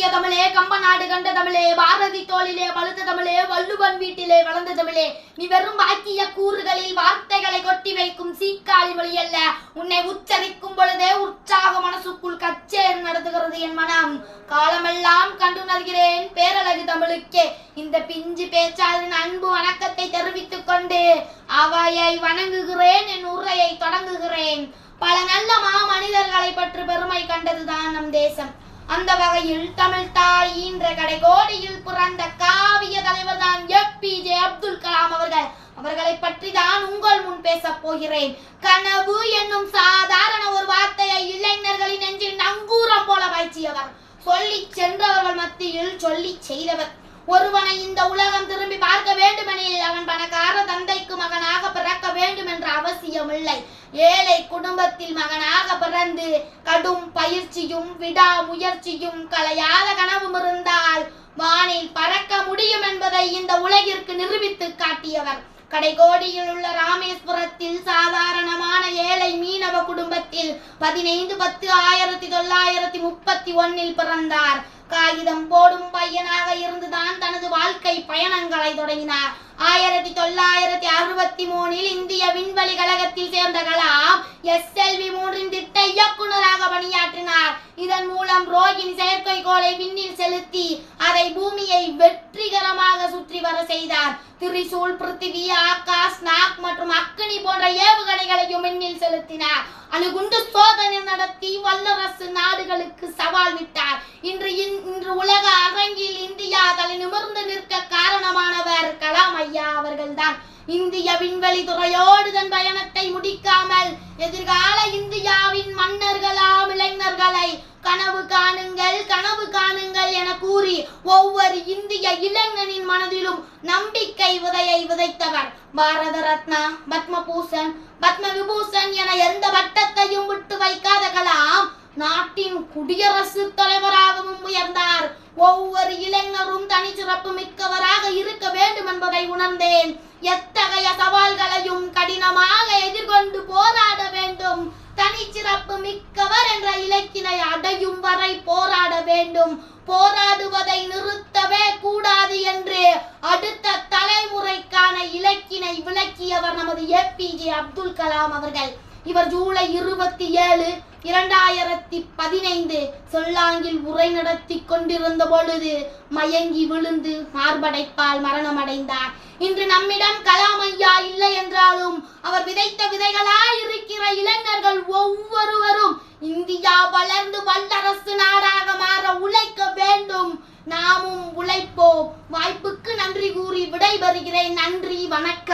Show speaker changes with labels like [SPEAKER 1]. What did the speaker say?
[SPEAKER 1] கட்டிய தமிழே கம்ப நாடு கண்ட தமிழே பாரதி தோளிலே பழுத்த தமிழே வள்ளுவன் வீட்டிலே வளர்ந்த தமிழே. நீ வெறும் வாக்கிய கூறுகளில் வார்த்தைகளை கொட்டி வைக்கும் சீக்காளி மொழி அல்ல உன்னை உச்சரிக்கும் பொழுதே உற்சாக மனசுக்குள் கச்சேர் நடத்துகிறது என் மனம். காலமெல்லாம் கண்டுணர்கிறேன் பேரழகு தமிழுக்கே. இந்த பிஞ்சு பேச்சாளரின் அன்பு வணக்கத்தை தெரிவித்துக் கொண்டு அவையை வணங்குகிறேன் என் உரையை தொடங்குகிறேன். பல நல்ல மாமனிதர்களை பற்றி பெருமை கண்டதுதான் நம் தேசம். அந்த வகையில் தமிழ் தாய் ஈன்ற கடைகோடியில் பிறந்த காவிய தலைவர் தான் ஏபிஜே அப்துல் கலாம் அவர்கள். அவர்களை பற்றி தான் உங்கள் முன் பேசப் போகிறேன். கனவு என்னும் சாதாரண ஒரு வார்த்தையை இளைஞர்களின் நெஞ்சில் நங்கூரம் போல பாய்ச்சியவர். சொல்லி சென்றவர்கள் மத்தியில் சொல்லி செய்தவர். ஒருவனை இந்த உலகம் திரும்பி பார்க்க வேண்டுமெனில் அவன் பணக்கார தந்தைக்கு மகனாக பிறக்க வேண்டும் என்ற அவசியம் இல்லை ஏழை குடும்பத்தில் மகனாக பிறந்து கடும் பயிற்சியும் விடா முயற்சியும் கலையாத கனவும் இருந்தால் வானில் பறக்க முடியும் என்பதை இந்த உலகிற்கு நிரூபித்து காட்டியவர். கடைகோடியில் உள்ள ராமேஸ்வரத்தில் சாதாரணமான ஏழை மீனவ குடும்பத்தில் பதினைந்து பத்து ஆயிரத்தி தொள்ளாயிரத்தி முப்பத்தி ஒன்னில் பிறந்தார். காகிதம் போடும் பையனாக இருந்துதான் தனது வாழ்க்கை பயணங்களை தொடங்கினார். ஆயிரத்தி தொள்ளாயிரத்தி அறுபத்தி மூணில் இந்திய விண்வெளிகள் கழகத்தில் சேர்ந்த கலாம் எஸ்எல்வி மூன்றின் திட்ட இயக்குநராக பணியாற்றினார். இதன் மூலம் ரோகிணி செயற்கைக்கோளை விண்ணில் செலுத்தி அதை பூமியை வெற்றிகரமாக சுற்றி வர செய்தார். திரிசூல் பிருத்திவி ஆகாஷ் நாக் மற்றும் அக்னி போன்ற ஏவுகணைகளையும் விண்ணில் செலுத்தினார். அணுகுண்டு சோதனை நடத்தி வல்லரசு நாடுகளுக்கு சவால் விட்டார். இன்று இன்று உலக அரங்கில் இந்தியா தலை நிமிர்ந்து நிற்க காரணமானவர் கலாம் ஐயா அவர்கள்தான். இந்திய விண்வெளி துறையோடு தன் பயணத்தை முடிக்காமல் எதிர்கால இந்தியாவின் மன்னர்களாம் இளைஞர்களை கனவு காணுங்கள் கனவு காணுங்கள் என கூறி ஒவ்வொரு இந்திய இளைஞனின் மனதிலும் நம்பிக்கை விதையை விதைத்தவர் பாரத ரத்னா பத்மபூஷன். பத்ம விபூஷன் என எந்த பட்டத்தையும் விட்டு வைக்காத கலாம் நாட்டின் குடியரசுத் தலைவராகவும் உயர்ந்தார். ஒவ்வொரு இளைஞரும் தனிச்சிறப்பு மிக்கவராக இருக்க வேண்டும் என்பதை உணர்ந்தேன். எத்தகைய சவால்களையும் கடினமாக எதிர்கொண்டு போராட வேண்டும். தனிச்சிறப்பு மிக்கவர் என்ற இலக்கினை அடையும் வரை போராட வேண்டும். போராடுவதை நிறுத்தவே கூடாது என்று அடுத்த தலைமுறைக்கான இலக்கினை விளக்கியவர் நமது ஏபிஜே அப்துல் கலாம் அவர்கள். இவர் ஜூலை இருபத்தி ஏழு இரண்டாயிரத்தி பதினைந்து சொல்லாங்கில் உரை நடத்தி கொண்டிருந்த பொழுது மயங்கி விழுந்து மார்படைப்பால் மரணமடைந்தார். இன்று நம்மிடம் கலாம் ஐயா இல்லை என்றாலும் அவர் விதைத்த விதைகளாய் இருக்கிற இளைஞர்கள் ஒவ்வொருவரும் இந்தியா வளர்ந்து வல்லரசு நாடாக மாற உழைக்க வேண்டும். நாமும் உழைப்போம். வாய்ப்புக்கு நன்றி கூறி விடைபெறுகிறேன். நன்றி வணக்கம்.